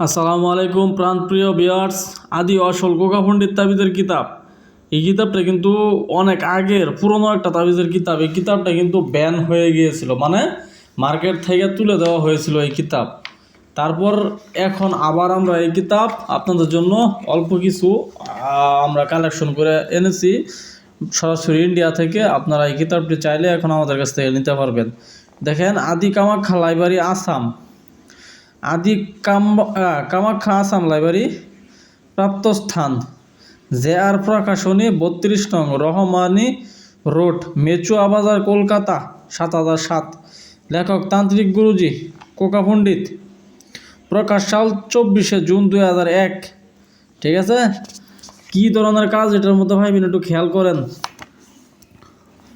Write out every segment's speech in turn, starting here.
আসসালামু আলাইকুম, প্রাণপ্রিয় বিয়ার্স আদি অসল গোকা পণ্ডিত তাবিজের কিতাব। এই কিতাবটা কিন্তু অনেক আগের, পুরনো একটা তাবিজের কিতাব। এই কিতাবটা কিন্তু ব্যান হয়ে গিয়েছিল মানে মার্কেট থেকে তুলে দেওয়া হয়েছিল এই কিতাব। তারপর এখন আবার আমরা এই কিতাব আপনাদের জন্য অল্প কিছু আমরা কালেকশন করে এনেছি। সরাসরি ইন্ডিয়া থেকে আপনারা এই কিতাবটি চাইলে এখন আমাদের কাছ থেকে নিতে পারবেন। দেখেন, আদি কামাখ্যা লাইব্রেরি, আসাম। আদি কাম কামাখ্যা আসাম লাইব্রেরি প্রাপ্ত স্থান। জে আর প্রকাশনী বত্রিশ নং রহমানি রোড, মেচুয়া বাজার, কলকাতা, সাত হাজার সাত। লেখক তান্ত্রিক গুরুজি, কোকা পণ্ডিত। প্রকাশ সাল চব্বিশে জুন দুই হাজার এক। ঠিক আছে? কী ধরনের কাজ এটার মধ্যে ভাইবেন একটু খেয়াল করেন।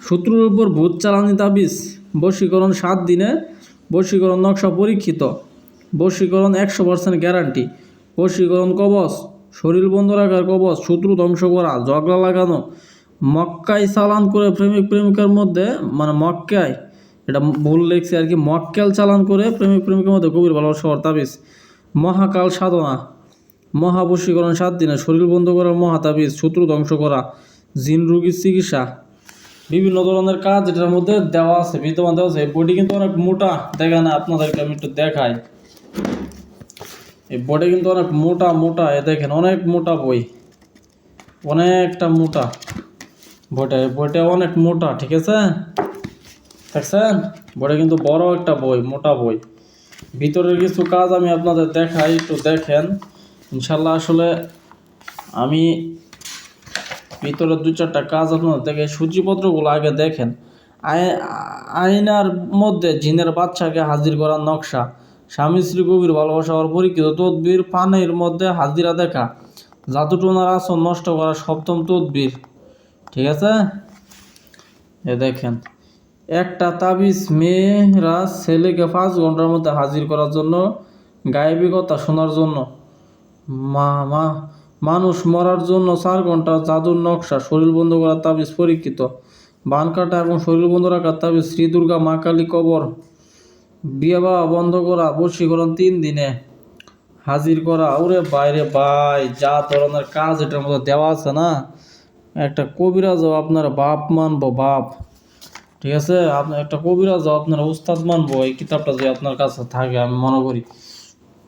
শত্রুর উপর ভূত চালানি তাবিজ, বশীকরণ সাত দিনে, বশীকরণ নকশা পরীক্ষিত। বশীকরণ একশো পার্সেন্ট গ্যারান্টি বশীকরণ কবচ, শরীর বন্ধ রাখার কবচ, শত্রু ধ্বংস করা, ঝগড়া লাগানো। মক্কায় চালান করে প্রেমিক প্রেমিকার মধ্যে মানে মক্কায়, এটা ভুল লেখছে আর কি, মক্কেল চালান করে প্রেমিক প্রেমিকার মধ্যে গভীর ভালোবাসা তাবিজ। মহাকাল সাধনা। মহাবশীকরণ সাত দিনে, শরীর বন্ধ করা মহাতাবিজ শত্রু ধ্বংস করা, জিন রোগীর চিকিৎসা। বিভিন্ন ধরনের কাজ এটার মধ্যে দেওয়া আছে, বিদ্যমান দেওয়া আছে। বডি কিন্তু অনেক মোটা দেখেন আপনাদেরকে আমি একটু দেখাই। এই বডি কিন্তু অনেক মোটা মোটা, এ দেখেন অনেক মোটা বই। অনেকটা মোটা বইটা বইটা অনেক মোটা, ঠিক আছে? দেখছেন? বইটা কিন্তু বড় একটা বই, মোটা বই। ভিতরের কিছু কাজ আমি আপনাদের দেখাই, একটু দেখেন। ইনশাল্লাহ আসলে আমি ভিতরে দু চারটা কাজ আপনার দেখে সূচিপত্রগুলো আগে দেখেন। আয়- আয়নার মধ্যে জিনের বাচ্চাকে হাজির করার নকশা। স্বামী স্ত্রী গভীর ভালোবাসা হওয়ার পরীক্ষিত তদবির পানির মধ্যে হাজিরা দেখা। জাদুটোনার আসন নষ্ট করা সপ্তম তদবির। ঠিক আছে? এ দেখেন, একটা তাবিজ মেয়েরা ছেলেকে পাঁচ ঘণ্টার মধ্যে হাজির করার জন্য গায়েবী কথা শোনার জন্য। মা মা, মানুষ মরার জন্য চার ঘণ্টা জাদুর নকশা, শরীর বন্ধ করার তাবিজ পরীক্ষিত। বান কাটা এবং শরীর বন্ধ রাখার তাবিজ শ্রী দুর্গা মা কালী কবর। বিয়ে বাবা বন্ধ করা, বশীকরণ তিন দিনে। হাজির করা, ওরে বাইরে ভাই, যা ধরনের কাজ এটার মধ্যে দেওয়া আছে না, একটা কবিরাজও আপনার বাপ মানবো বাপ। ঠিক আছে? আপনার একটা কবিরাজও আপনার উস্তাদ মানবো, এই কিতাবটা যে আপনার কাছে থাকে, আমি মনে করি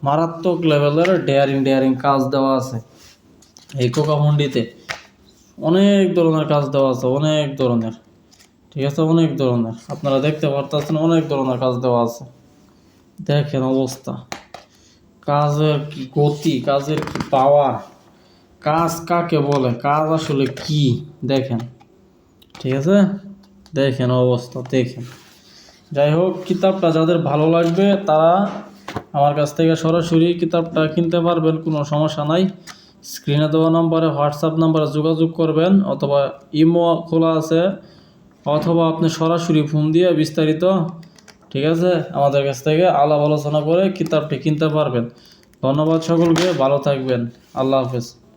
মারাত্মক লেভেলের ডেয়ারিং ডেয়ারিং কাজ দেওয়া আছে। এই কোকামন্ডিতে অনেক ধরনের কাজ দেওয়া আছে, অনেক ধরনের। ঠিক আছে, অনেক ধরনের। আপনারা দেখতে পারতেছেন, অনেক ধরনের কাজ দেওয়া আছে। দেখেন অবস্থা। কাজের কি গতি, কাজের কি পাওয়ার কাজ কাকে বলে, কাজ আসলে কি, দেখেন। ঠিক আছে? দেখেন অবস্থা, দেখেন। যাই হোক, কিতাবটা যাদের ভালো লাগবে, তারা আমার কাছ থেকে সরাসরি কিতাবটা কিনতে পারবেন, কোনো সমস্যা নাই। স্ক্রিনে দেওয়া নম্বরে, হোয়াটসঅ্যাপ নাম্বারে যোগাযোগ করবেন, অথবা ইমো খোলা আছে। অথবা আপনি সরাসরি ফোন দিয়ে বিস্তারিত, ঠিক আছে, আমাদের কাছ থেকে আলাপ আলোচনা করে কিতাবটি কিনতে পারবেন। ধন্যবাদ সকলকে, ভালো থাকবেন। আল্লাহ হাফেজ।